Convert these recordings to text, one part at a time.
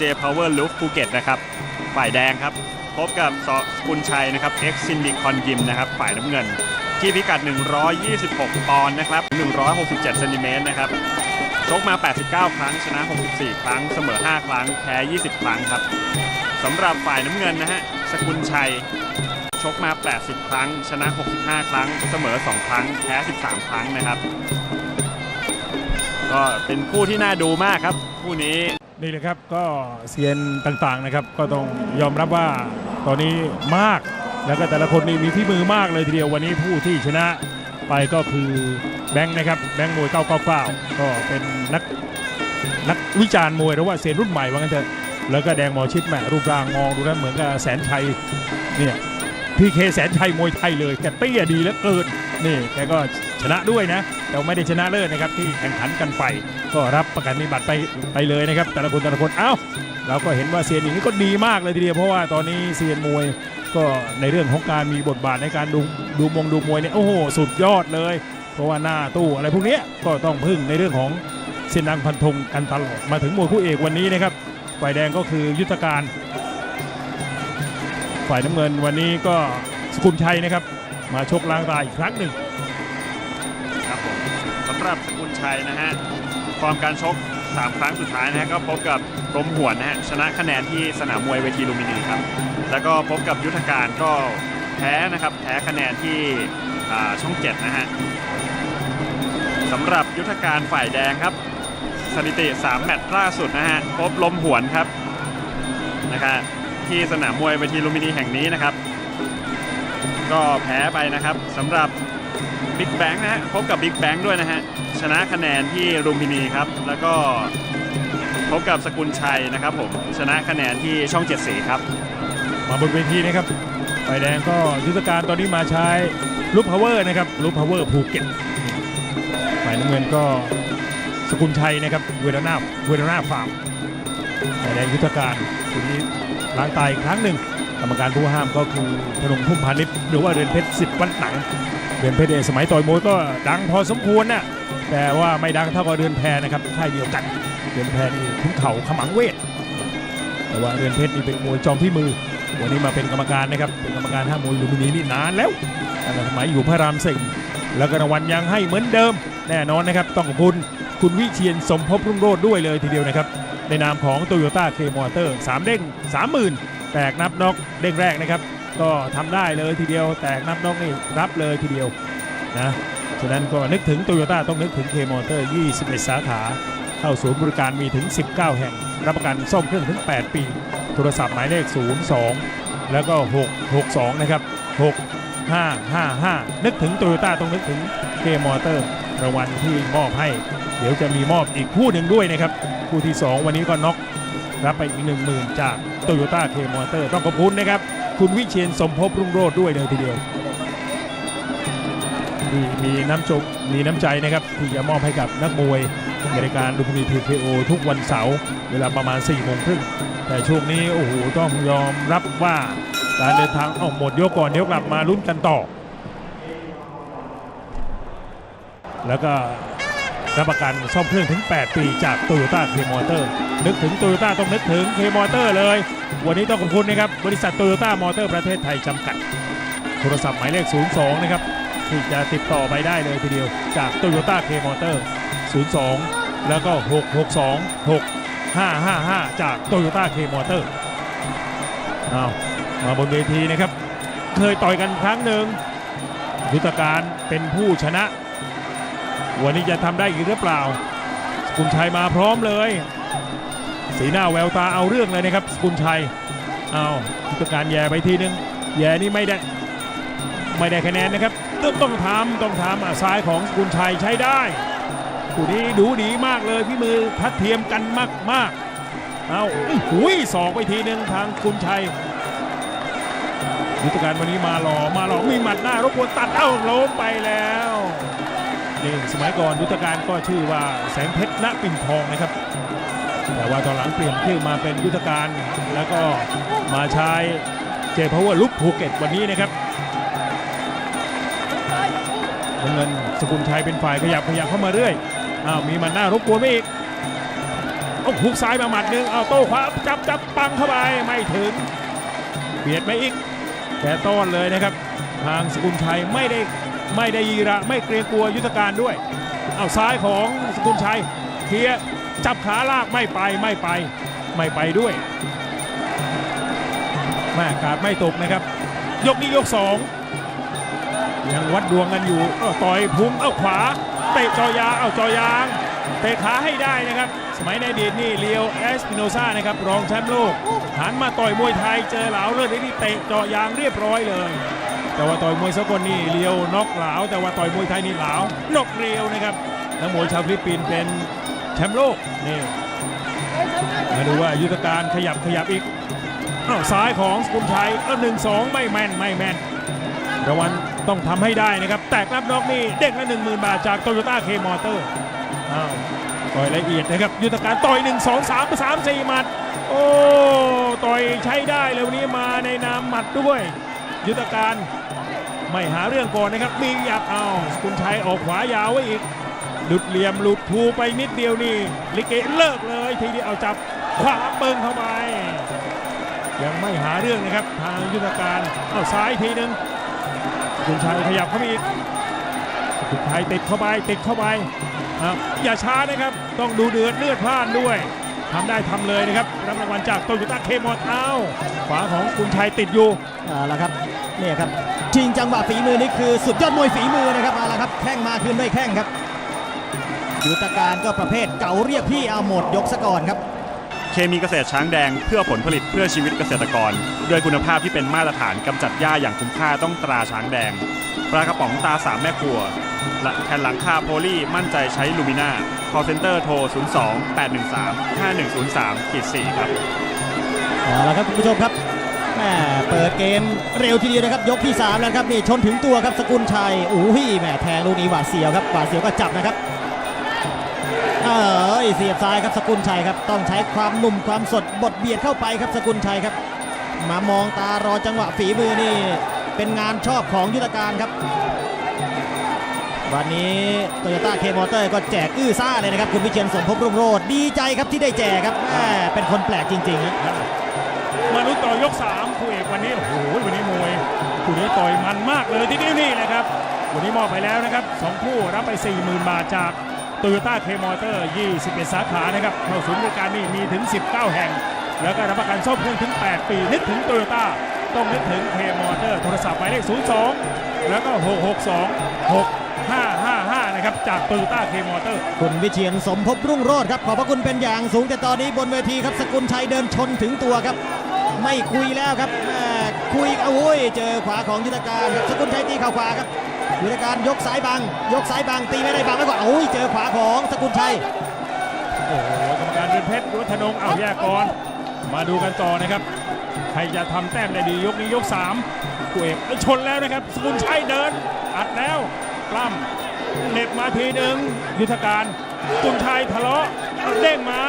J Power Look ภูเก็ตนะครับฝ่ายแดงครับ พบกับสกุลชัยนะครับ X s y n d i c o n Gym นะครับฝ่ายน้ำเงิน ที่พิกัด 126 ปอนด์นะครับ 167เซนติเมตรนะครับชกมา 89 ครั้ง ชนะ 64 ครั้ง เสมอ 5 ครั้ง แพ้ 20 ครั้งครับสำหรับฝ่ายน้ำเงินนะฮะสกุลชัย ชกมา 80 ครั้ง ชนะ 65 ครั้ง เสมอ 2 ครั้ง แพ้ 13 ครั้งนะครับ ก็เป็นคู่ที่น่าดูมากครับ คู่นี้ นี่เลยครับก็เซียนต่างๆนะครับ ก็ต้องยอมรับว่าตอนนี้มากแล้วก็แต่ละคนนี่มีที่มือมากเลยทีเดียววันนี้ผู้ที่ชนะไปก็คือแบงค์นะครับแบงค์มวย999 ก็เป็นนักนักวิจารณ์มวยหรือว่าเซียนรุ่นใหม่ว่างั้นเถอะแล้วก็แดงหมอชิดแหมรูปร่างมองดูแล้วเหมือนกับแสนชัยเนี่ยพี่เคแสนชัยมวยไทยเลยแกเตี้ยดีเหลือเกินนี่แกก็ ชนะด้วยนะ แต่ไม่ได้ชนะเลิศนะครับที่แข่งขันกันไป ก็รับประกันนิบัตรไปไปเลยนะครับ แต่ละคนแต่ละคนเอ้าเราก็เห็นว่าเซียนอย่างนี้ก็ดีมากเลยทีเดียวเพราะว่าตอนนี้เซียนมวยก็ในเรื่องของการมีบทบาทในการดูดูมงดูมวยเนี่ยโอ้โหสุดยอดเลย เพราะว่าหน้าตู้อะไรพวกนี้ก็ต้องพึ่งในเรื่องของเส้นดังพันธงกันตลอดมาถึงมวยคู่เอกวันนี้นะครับฝ่ายแดงก็คือยุทธการ ฝ่ายน้ำเงินวันนี้ก็สกุลชัยนะครับ มาชกล้างตาอีกครั้งหนึ่งำหรับสกุลชัยนะฮะฟอร์มการชก 3 ครั้งสุดท้ายนะฮะก็พบกับรมหวนนะฮะชนะคะแนนที่สนามมวยเวทีลุมพินีครับ แล้วก็พบกับยุทธการก็แพ้นะครับแพ้คะแนนที่ช่องเจ็ดนะฮะสำหรับยุทธการฝ่ายแดงครับ สถิติ 3 แมตช์ล่าสุดนะฮะพบลมหวนครับนะครับที่สนามมวยเวทีลุมพินีแห่งนี้นะครับ ก็แพ้ไปนะครับสำหรับ บิ๊กแบงค์นะฮะพบกับบิ๊กแบงค์ด้วยนะฮะชนะคะแนนที่รุมพินีครับ แล้วก็พบกับสกุลชัยนะครับผมชนะคะแนนที่ช่องเจ็ดสีครับ มาบนเวทีนะครับฝ่ายแดงก็ยุทธการตอนนี้มาใช้ลูปพาวเวอร์นะครับลูปพาวเวอร์ภูเก็ตฝ่ายน้ำเงินก็สกุลชัยนะครับเวรนาเวรนาฟาร์มฝ่ายแดงยุทธการคนนี้ล้างตายอีกครั้งหนึ่งกรรมการผู้ห้ามก็คือธนงพุ่มพาณิชย์หรือว่าเรือนเพชรสิทธิ์วันหนัง เรือนเพชรเองสมัยต่อยมวยก็ดังพอสมควรนะแต่ว่าไม่ดังเท่ากับเรือนแพนะครับค่ายเดียวกันเรือนแพนี่ขุนเข่าขมังเวท แต่ว่าเรือนเพชรนี่เป็นมวยจอมที่มือ วันนี้มาเป็นกรรมการนะครับ เป็นกรรมการห้ามวยลุมพินีนี่นานแล้วตั้งแต่สมัยอยู่พระรามสี่แล้วก็รางวัลยังให้เหมือนเดิม แน่นอนนะครับ ต้องขอบคุณคุณวิเชียนสมภพรุ่งโรจน์ด้วยเลยทีเดียวนะครับ ในนามของโตโยต้าเคมอเตอร์สามเด้ง30,000แตกนับน็อกเด้งแรกนะครับ ก็ทำได้เลยทีเดียวแตกนับน็อกนี่รับเลยทีเดียวนะฉะนั้นก็นึกถึงโตโยต้าต้องนึกถึงเคมอเตอร์ 21 สาขาเข้าศูนย์บริการมีถึง 19 แห่ง รับประกันซ่อมเครื่องถึง 8 ปี โทรศัพท์หมายเลข 02 แล้วก็ 662 นะครับ 6555 นึกถึงโตโยต้าต้องนึกถึงเคมอเตอร์รางวัลที่มอบให้ เดี๋ยวจะมีมอบอีกคู่หนึ่งด้วยนะครับ คู่ที่ 2 วันนี้ก็น็อก รับไปอีก10,000จากโตโยต้าเคมอเตอร์ต้องขอบคุณนะครับ คุณวิเชียนสมภพรุ่งโรจน์ด้วยเลยทีเดียวที่มีน้ำจกมีน้ำใจนะครับที่จะมอบให้กับนักมวยในรายการดูพนีทีเคโอทุกวันเสาร์เวลาประมาณ4ี่โมงครึ่งแต่ช่วงนี้โอ้โหต้องยอมรับว่าการเดินทางออกหมดยกก่อนเดี๋ยวกลับมาลุ้นกันต่อ แล้วก็รับประกันซ่อมเครื่องถึง 8 ปีจากโตโยต้าเคมอเตอร์ นึกถึงโตโยต้าต้องนึกถึงเคมอเตอร์เลย วันนี้ต้องขอบคุณนะครับ บริษัทโตโยต้ามอเตอร์ประเทศไทยจำกัด โทรศัพท์หมายเลข 02 นะครับ ที่จะติดต่อไปได้เลยทีเดียวจากโตโยต้าเคมอเตอร์ 02 แล้วก็ 662 6555 จากโตโยต้าเคมอเตอร์เอามาบนเวทีนะครับ เคยต่อยกันครั้งหนึ่งยุทธการเป็นผู้ชนะ วันนี้จะทำได้อีกหรือเปล่าสกุลชัยมาพร้อมเลย สีหน้าแววตาเอาเรื่องเลยนะครับสกุลชัยเอายุทธการแย่ไปทีนึงแย่นี่ไม่ได้ ไม่ได้คะแนนนะครับ ต้องต้องทำต้องทำอะซ้ายของสกุลชัยใช้ได้คู่นี้ดูดีมากเลยพี่มือทัดเทียมกันมากมากเอาหุยสองไปทีนึงทางสกุลชัยยุทธการวันนี้มาหล่อมาหล่อมีหมัดหน้ารบกวนตัดเอ้าล้มไปแล้วนี่สมัยก่อนยุทธการก็ชื่อว่าแสงเพชรณปิ่นทองนะครับ แต่ว่าตอนหลังเปลี่ยนชื่อมาเป็นยุทธการ แล้วก็มาใช้เจพาวเวอร์ลุกภูเก็ตวันนี้นะครับน้ำเงินสกุลชัยเป็นฝ่ายขยับขยับเข้ามาเรื่อยอ้าวมีมันหน้ารบกวนไม่อีกเอาหุกซ้ายมาหมัดหนึ่งเอาโต้ขวาจับจับปังเข้าไปไม่ถึงเบียดไปอีกแกต้อนเลยนะครับ ทางสกุลชัยไม่ได้ไม่ได้ยีระไม่เกรงกลัวยุทธการด้วย เอาซ้ายของสกุลชัยเคลียร์ จับขาลากไม่ไปไม่ไป ไม่ไปด้วยแม่กาดไม่ตกนะครับ ยกนี้ยกสองยังวัดดวงกันอยู่เอ้าต่อยพุงเอ้าขวา เตะจอยางเอ้าจอยางเตะขาให้ได้นะครับ สมัยในอดีตนี่เลียวเอสปิโนซานะครับรองแชมป์โลกหันมาต่อยมวยไทยเจอเหลาเลือดนี่เตะเจอยางเรียบร้อยเลย แต่ว่าต่อยมวยสกลนี่เลียวน็อกเหลาแต่ว่าต่อยมวยไทยนี่เหลานอกเรียวนะครับนักมวยชาวฟิลิปปินส์เป็น แชมป์โลกนี่มาดูว่ายุทธการขยับขยับอีกอ้าวซ้ายของสกุลชัยเออหนึ่งสองไม่แม่นไม่แม่นรางวัลต้องทำให้ได้นะครับ แตกรับน็อกนี่เด็กละ1 0,000บาทจากโตโยต้าเคมอเตอร์อ้าวต่อยละเอียดนะครับ ยุทธการต่อย1 2 3 3 4หมัด โอ้ต่อยใช้ได้เลยวันนี้มาในนามหมัดด้วย ยุทธการไม่หาเรื่องก่อนนะครับ มีหยับเอาสกุลชัยออกขวายาวไว้อีก หลุดเหลี่ยมหลุดภูไปนิดเดียวนี่ลิเกเลิกเลยทีเดียวเอาจับขวาเบิงเข้าไปยังไม่หาเรื่องนะครับ ทางยุทธการเอาซ้ายทีหนึงสกุลชัยขยับเข้ามาอีกสกุลชัยติดเข้าไปติดเข้าไปออย่าช้านะครับ ต้องดูเดือดเลือดพล่านด้วยทำได้ทำเลยนะครับรับรางวัลจากโตโยต้าเคมอเท้าขวาของสกุลชัยติดอยู่เอาละครับเนี่ยครับชิงจังหวะฝีมือนี่คือสุดยอดมวยฝีมือนะครับเอาละครับแข้งมาคืนด้วยแข้งครับ ยุทธการก็ประเภทเก่าเรียกพี่เอาหมดยกซะก่อนครับเคมีเกษตรช้างแดงเพื่อผลผลิตเพื่อชีวิตเกษตรกร ด้วยคุณภาพที่เป็นมาตรฐานกำจัดหญ้าอย่างคุ้มค่าต้องตราช้างแดง ปลากระป๋องตาสามแม่ครัวและแผ่นหลังคาโพลีมั่นใจใช้ลูมิน่า call center โทร 02 813 5103ขีด4ครับเอาละครับคุณผู้ชมครับแหม่เปิดเกมเร็วทีเดียวนะครับ ยกที่ 3 แล้วครับนี่ชนถึงตัวครับสกุลชัยอู้ยแหม่แทงลูกนี้หวาดเสียวครับหวาดเสียวก็จับนะครับ เอ้ยเสียบซ้ายครับสกุลชัยครับ ต้องใช้ความหนุ่มความสดบดเบียดเข้าไปครับสกุลชัยครับ มามองตารอจังหวะฝีมือนี่ เป็นงานชอบของยุทธการครับ วันนี้โตโยต้าเคมอเตอร์ก็แจกอื้อซ่าเลยนะครับคุณวิเชียนสมภพรุ่งโรจน์ดีใจครับที่ได้แจกครับแหม่เป็นคนแปลกจริงๆครับมาลุ้นต่อยก3คู่เอกวันนี้โอ้โหวันนี้มวยคู่นี้ต่อยมันมากเลยที่นี่นี่นะครับวันนี้มอบไปแล้วนะครับ2คู่รับไป 40,000 บาทจาก t o y ยต้าเคมอเตอร์ 21 สาขานะครับเข้าศูนย์บริการนี่มีถึง 19 แห่ง แล้วก็รับประกันซ่อมเครื่องถึง 8 ปี นึกถึง t o y ยต้าต้องนึกถึงเคมอเตอร์ โทรศัพท์หมายเลข 02 แล้วก็ 662 6555 นะครับ จาก t o y ยต้าเคมอเตอร์ คุณวิเชียนสมภพรุ่งโรจน์ครับ ขอบพระคุณเป็นอย่างสูงแต่ตอนนี้บนเวทีครับ สกุลชัยเดินชนถึงตัวครับ ไม่คุยแล้วครับคุยอาโอ้ยเจอขวาของยุทธการครับสกุลชัยตีข่าขวาครับ ยุทธการยกซ้ายบัง ยกซ้ายบังตีไม่ได้บังไว้ก่อนโอ้ยเจอขวาของสกุลชัยโอ้โหกรรมการเรือนเพชรยุทธนงเอาแยกก่อนมาดูกันต่อนะครับใครจะทำแต้มได้ดียกนี้ยก3คู่เอกชนแล้วนะครับสกุลชัยเดิน อัดแล้วปล้ำเหน็บมาทีหนึ่งยุทธการสกุลชัยทะเลาะเด้งมา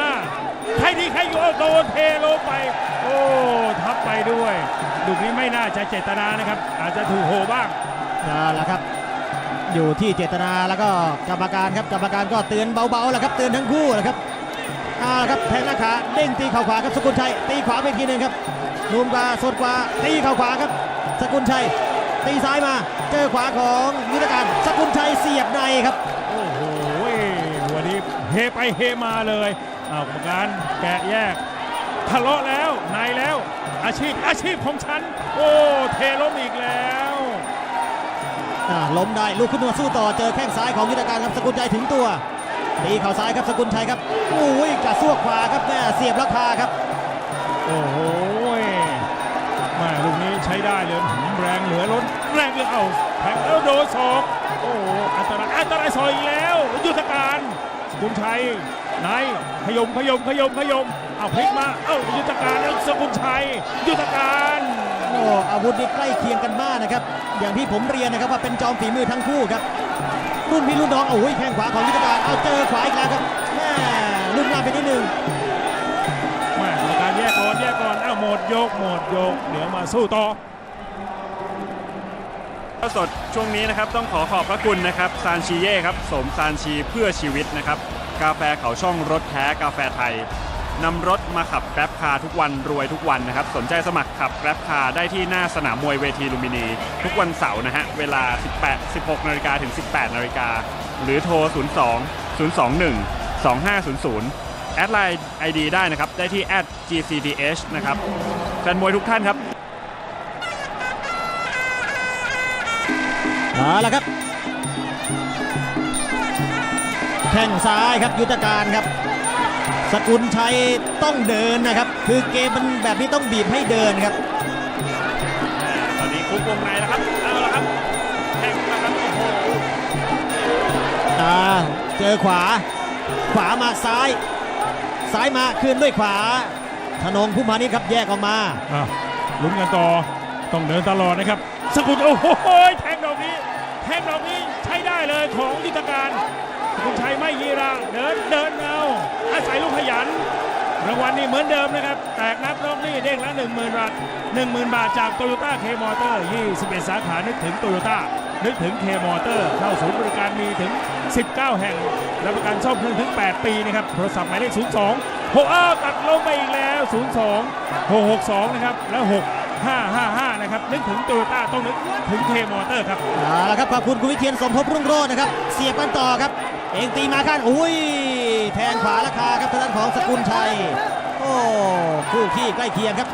ใครดีใครอยู่เอาโดนเทลงไป โอ้ทับไปด้วย ลูกนี้ไม่น่าจะเจตนานะครับ อาจจะถูกโหบ้าง นั่นแหละครับ อยู่ที่เจตนาแล้วก็กรรมการครับกรรมการก็เตือนเบาๆแหละครับ เตือนทั้งคู่แหละครับอ่าครับแทงหน้าขาเด้งตีเข่าขวาครับสกุลชัยตีขวาไปทีหนึงครับนุ่มกว่าสดกว่าตีเข่าขวาครับ สกุลชัยตีซ้ายมาเจอขวาของยุทธการสกุลชัยเสียบในครับโอ้โหวันนี้เฮไปเฮมาเลยเอากรรมการแกะแยกทะเลาะแล้วนายแล้ว อาชีพอาชีพของฉัน โอ้เทล้มอีกแล้ว ล้มได้ลูกขึ้นมาสู้ต่อเจอแข้งซ้ายของยุทธการครับสกุลชัยถึงตัวตีเข่าซ้ายครับสกุลชัยครับอุ้ยกระซวกขวาครับแม่เสียบราคาครับ โอ้โหแมาลูกนี้ใช้ได้เลยหืมแรงเหลือล้นแรงเหลือเอาแทงแล้วโดนศอกโอ้อันตรายอันตรายซอยแล้วยุทธการสกุลชัยนายขยมขยมขยมขยมเอาพลิกมาเอ้ายุทธการแล้วสกุลชัยยุทธการ อ้อาวุธนี่ใกล้เคียงกันมากนะครับ อย่างที่ผมเรียนนะครับว่าเป็นจอมฝีมือทั้งคู่ครับ รุ่นพี่รุ่นน้องโอ้ยแข้งขวาของยุทธการเอาเจอขวาอีกแล้วครับแม่รุ่นหน้าไปนิดนึงแม่กรรมการแยกก่อนแยกก่อนเอ้าหมดยกหมดยก เดี๋ยวมาสู้ต่อสดช่วงนี้นะครับต้องขอขอบพระคุณนะครับซานชีเย่ครับสมซานชีเพื่อชีวิตนะครับกาแฟเขาช่องรสแท้กาแฟไทย นำรถมาขับแกร็บคาร์ทุกวันรวยทุกวันนะครับ สนใจสมัครขับแกร็บคาร์ได้ที่หน้าสนามมวยเวทีลุมพินี ทุกวันเสาร์นะฮะ เวลา 18 16นาฬิกาถึง 18นาฬิกาหรือโทร 02 021 2500 แอดไลน์ ID ได้นะครับ ได้ที่ @gcdh นะครับแฟนมวยทุกท่านครับเอาละครับ แข้งซ้ายครับยุทธการครับ สกุลชัยต้องเดินนะครับ คือเกมมันแบบนี้ต้องบีบให้เดินครับตอนนี้คุกวงในแล้วครับเอาละครับแข่งแล้วครับโอ้โหอ่าเจอขวา ขวามาซ้าย ซ้ายมาคืนด้วยขวาธนงผู้มานิดครับแยกออกมาอ้าวลุ้นกันต่อต้องเดินตลอดนะครับ สกุลโอ้โหแทงดอกนี้แทงดอกนี้ใช้ได้เลยของยุทธการสกุลชัยไม่ยีราเดินเดินเอา อาศัยลูกขยัน รางวัลนี่เหมือนเดิมนะครับ แตกนับรอบนี่เด้งละ10,000 บาท 10,000 บาทจากโตโยต้าเคมอเตอร์21 สาขานึกถึงโตโยต้านึกถึงเคมอเตอร์เข้าศูนย์บริการมีถึง 19 แห่ง รับประกันซ่อมเครื่องถึง 8 ปีนะครับ โทรศัพท์หมายเลข 02 6อ้าวตัดลงไปอีกแล้ว 02 662 นะครับ แล้ว 6555 นะครับ นึกถึงโตโยต้าต้องนึกถึงเคมอเตอร์ครับเอาละครับขอบคุณคุณวิเทียนสมภพรุ่งโรจน์นะครับ เสียบกันต่อครับ เองตีมาข้างอุ้ย แทงขวาราคาครับทางด้านของสกุลชัย โอ้คู่ขี้ใกล้เคียงครับ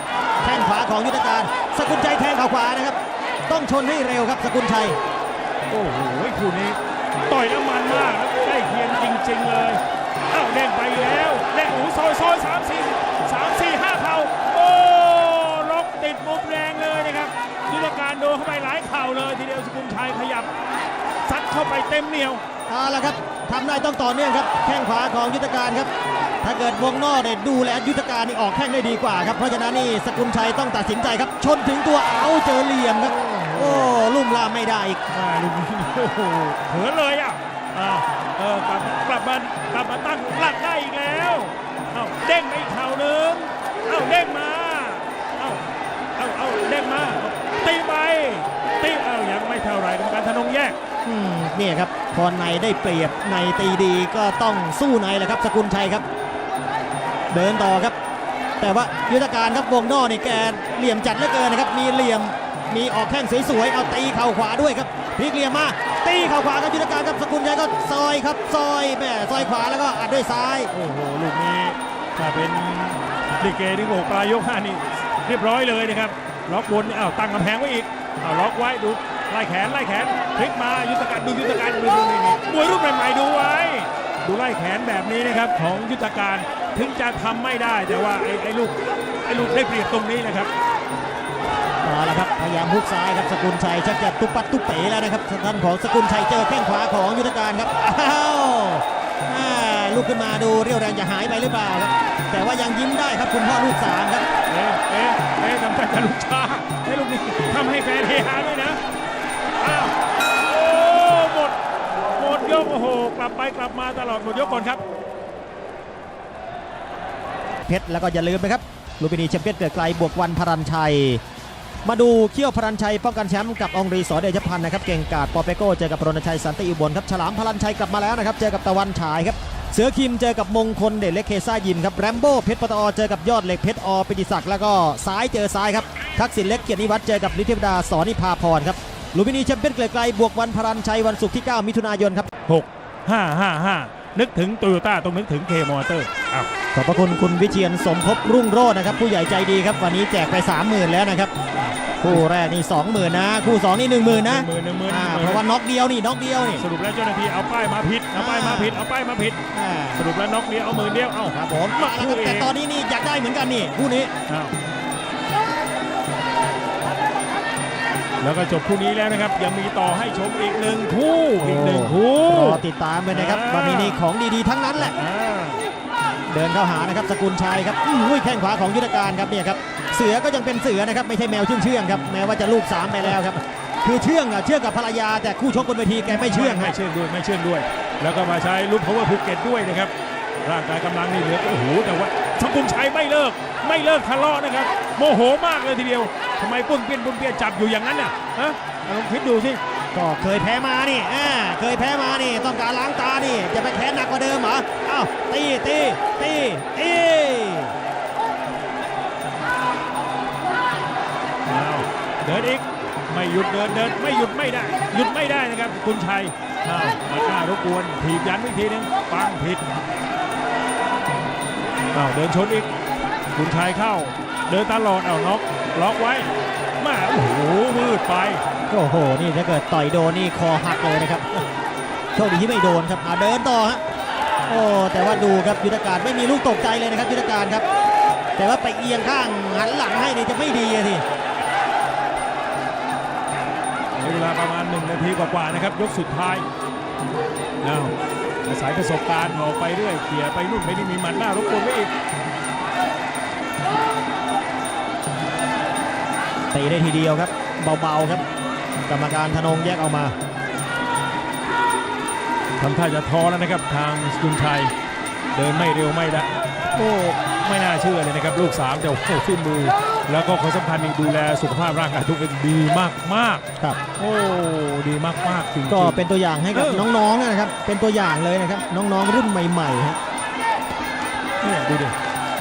แข้งขวาของยุทธการ สกุลชัยแทงเข่าขวานะครับ ต้องชนให้เร็วครับสกุลชัย โอ้โหคู่นี้ต่อยน้ำมันมากครับใกล้เคียงจริง ๆ เลยอ้าวเด้งไปแล้วเด้งหูซอยซอยสามสี่สามสี่ห้าเข่าโอ้ล็อกติดมุมแรงเลยนะครับยุทธการโดนเข้าไปหลายเข่าเลยทีเดียวสกุลชัยขยับซัดเข้าไปเต็มเหนียวเอาละครับ ทำได้ต้องต่อเนื่องครับแข้งขวาของยุทธการครับ ถ้าเกิดวงนอกเนี่ยดูแลยุทธการนี่ออกแข้งได้ดีกว่าครับเพราะฉะนั้นนี่สกุลชัยต้องตัดสินใจครับ ชนถึงตัวเอาเจอเหลี่ยมครับ โอ้ลุ่มลามไม่ได้อีกโอ้โหเผลอเลยอะเออกลับกลับมากลับมาตั้งหลักได้อีกแล้วเอ้าเด้งไปอีกเข่าหนึ่งเอ้าเด้งมาเอ้าเอ้าเอ้าเด้งมาตีไป ตีเอ้ายังไม่เท่าไหรกรรมการธนงแยกอืมเนี่ยครับพอในได้เปรียบในตีดีก็ต้องสู้ในแหละครับ สกุลชัยครับ เดินต่อครับ แต่ว่ายุทธการครับวงนอกนี่แกเหลี่ยมจัดเหลือเกินนะครับ มีเหลี่ยมมีออกแข้งสวยๆเอาตีเข่าขวาด้วยครับพลิกเหลี่ยมมาตีเข่าขวาครับยุทธการครับสกุลชัยก็ซอยครับซอยแม่ซอยขวาแล้วก็อัดด้วยซ้ายโอ้โหลูกนี้ถ้าเป็นลิเกนี่โอ้ปลายยกห้านี่เรียบร้อยเลยนะครับ ล็อกบนอ้าวตั้งกำแพงไว้อีกอ้าวล็อกไว้ดูไล่แขนไล่แขนพลิกมายุทธการดูยุทธการดูดูนี่นี่มวยรูปใหม่ๆดูไว้ ดูไล่แขนแบบนี้นะครับของยุทธการถึงจะทำไม่ได้แต่ว่าไอ้ไอ้ลูกไอ้ลูกได้เปรียบตรงนี้นะครับเอาละครับพยายามฮุกซ้ายครับสกุลชัยชักจะตุบปัดตุบเป๋แล้วนะครับทางด้านของสกุลชัยเจอแข้งขวาของยุทธการครับอ้าวอ่าลุกขึ้นมาดูเรี่ยวแรงจะหายไปหรือเปล่าครับแต่ว่ายังยิ้มได้ครับคุณพ่อลูกสามครับเอ๊ะเอ๊ะเอ๊ะทำแต่จะลุกช้าให้ลูกนี้ทำให้แฟนเฮฮาด้วยนะอ้าวโอ้หมดหมดยกโอ้โหกลับไปกลับมาตลอดหมดยกก่อนครับ เพชรแล้วก็อย่าลืมนะครับลูปินีแชมเปี้ยนเกิดไกลบวกวันพรัญชัย มาดูเขี้ยวพรัญชัยป้องกันแชมป์กับองรีสอเดชพันธ์นะครับเก่งกาดปอเปโก้เจอกับรณชัยสันติอุบลครับฉลามพรัญชัยกลับมาแล้วนะครับเจอกับตะวันฉายครับ เสือคิมเจอกับมงคลเดชเล็กเคซ่ายิมครับแรมโบ้เพชรปตอเจอกับยอดเหล็กเพชรอปิติศักดิ์แล้วก็ซ้ายเจอซ้ายครับทักษิณเล็กเกียรตินิวัฒน์เจอกับลิทธิวดาสอนิพาพรครับลูปินีแชมเปี้ยนเกิดไกลบวกวันพรัญชัยวันศุกร์ที่ 9 มิถุนายนครับ 6 5 5 5 นึกถึงโตโยต้าต้องนึกถึงเคมอเตอร์อ้าวขอบพระคุณคุณวิเชียนสมภพรุ่งโรจน์นะครับผู้ใหญ่ใจดีครับวันนี้แจกไป 30,000 แล้วนะครับ คู่แรกนี่20,000นะ คู่2นี่10,000นะหมื่นหนึ่งหมื่นอ่าเพราะว่าน็อกเดียวนี่น็อกเดียวนี่ สรุปแล้วเจ้าหน้าที่เอาป้ายมาผิดเอาป้ายมาผิดเอาป้ายมาผิด อ่าสรุปแล้วน็อกเดียวเอาหมื่นเดียวเอ้าครับผมมาเอาคู่ละครับเองแต่ตอนนี้นี่อยากได้เหมือนกันนี่คู่นี้ อ้าวแล้วก็จบคู่นี้แล้วนะครับ ยังมีต่อให้ชมอีกหนึ่งคู่อีกหนึ่งคู่ รอติดตามเลยนะครับอ่า วันนี้นี่ของดีๆทั้งนั้นแหละ อ่า เดินเข้าหานะครับสกุลชัยครับอุ้ยแข้งขวาของยุทธการครับเนี่ยครับเสือก็ยังเป็นเสือนะครับไม่ใช่แมวเชื่องเชื่องครับแม้ว่าจะลูกสามไปแล้วครับคือเชื่องอะเชื่องกับภรรยาแต่คู่ชกบนเวทีแกไม่เชื่องไม่เชื่องด้วยไม่เชื่องด้วย แล้วก็มาใช้ลูกพาวเวอร์ภูเก็ตด้วยนะครับร่างกายกำลังนี่เหลือโอ้โหแต่ว่าสกุลชัยไม่เลิก ไม่เลิกทะเลาะนะครับ โมโหมากเลยทีเดียวทำไมปุ้นเปี้ยนปุ้นเปี้ยนจับอยู่อย่างนั้นน่ะฮะลองคิดดูสิ ก็เคยแพ้มานี่อ่าเคยแพ้มานี่ ต้องการล้างตานี่ จะไปแค้นหนักกว่าเดิมเหรออ้าวตีตีตีตีเอาเดินอีกไม่หยุดเดินเดินไม่หยุดไม่ได้ หยุดไม่ได้นะครับ คุณชัยอ้าวมากล้ารบกวนถีบยันวิธีหนึงปังผิดอ้าวเดินชนอีก คุณชัยเข้า เดินตลอดเอาน็อกล็อกไว้มาโอ้โหมืดไป โอ้โห นี่ถ้าเกิดต่อยโดนนี่คอหักเลยนะครับ โชคดีที่ไม่โดนครับอ่าเดินต่อฮะ โอ้ แต่ว่าดูครับยุทธการไม่มีลูกตกใจเลยนะครับยุทธการครับ แต่ว่าไปเอียงข้างหันหลังให้นี่จะไม่ดีอะทีในเวลาประมาณหนึ่งนาทีกว่าๆนะครับ ยกสุดท้ายเอาอาศัยประสบการณ์ออกไปเรื่อยเขี่ยไปนู่นไปนี่มีหมันหน้ารบกวนไว้อีกตีได้ทีเดียวครับ เบาๆครับ กรรมการธนงแยกออกมาทำท่าจะท้อแล้วนะครับทางสกุลชัยเดินไม่เร็วไม่ได้โอ้ไม่น่าเชื่อเลยนะครับ ลูกสามแต่โอ้โหฝีมือ แล้วก็คนสำคัญนี่ดูแลสุขภาพร่างกายทุกคนดีมากมากครับๆโอ้ดีมากมากๆจริงๆ ก็เป็นตัวอย่างให้กับเออ น้องๆนะครับ เป็นตัวอย่างเลยนะครับ น้องๆรุ่นใหม่ๆฮะ เนี่ยดูดิ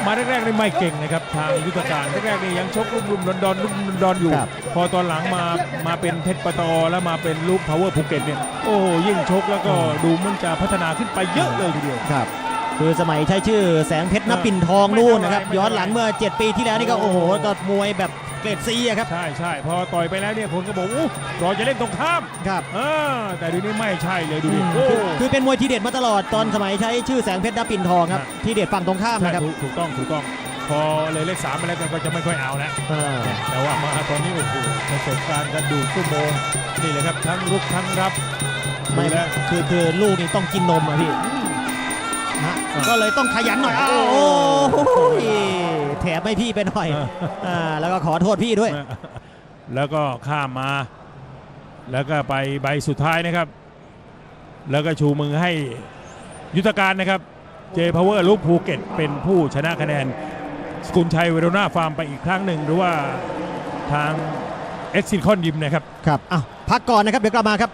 มาแรกๆนี่ไม่เก่งนะครับทางยุทธการแรกๆนี่ยังชกรุ่มๆดอนๆรุ่มๆดอนๆอยู่ ครับ พอตอนหลังมามาเป็นเพชรปตอแล้วมาเป็นลูกพาวเวอร์ภูเก็ตเนี่ยโอ้ยิ่งชกแล้วก็ดูมันจะพัฒนาขึ้นไปเยอะเลยทีเดียว ครับ คือสมัยใช้ชื่อแสงเพชรนปินทองนู่นนะครับไม่ย้อนหลังเมื่อ 7 ปีที่แล้วนี่ก็โอ้โอ้โหโหก็มวยแบบ เกรดซีอะครับ ใช่ใช่พอต่อยไปแล้วเนี่ยคนก็บอกอู้รอจะเล่นตรงข้ามครับ เออแต่ดูนี่ไม่ใช่เลยดูดิอืมโอ้คือคือเป็นมวยทีเด็ดมาตลอดตอนสมัยใช้ชื่อแสงเพชรนปินทองครับ ฮะ ทีเด็ดฝั่งตรงข้ามใช่นะครับถูกถูกต้องถูกต้อง พอเลยเลขสามไปแล้วก็จะไม่ค่อยเอาแล้ว อ่าแต่ว่ามาตอนนี้โอ้โหประสบการณ์กระดูกชั่วโมงนี่แหละครับทั้งรุกทั้งรับไม่ดูแล้วคือคือลูกนี่ต้องกินนมอะพี่ฮะ อะก็เลยต้องขยันหน่อยอ้าวโอ้โอ้โหโหแถมให้พี่ไปหน่อยอะอ่าแล้วก็ขอโทษพี่ด้วย แล้วก็ข้ามมา แล้วก็ไปใบสุดท้ายนะครับ แล้วก็ชูมือให้ยุทธการนะครับเจพาวเวอร์ลูกภูเก็ตเป็นผู้ชนะคะแนนสกุลชัยเวโรนาฟาร์มไปอีกครั้งหนึ่งหรือว่าทางเอ็กซิคอนยิมนะครับ ครับอ้าวพักก่อนนะครับ เดี๋ยวกลับมาครับ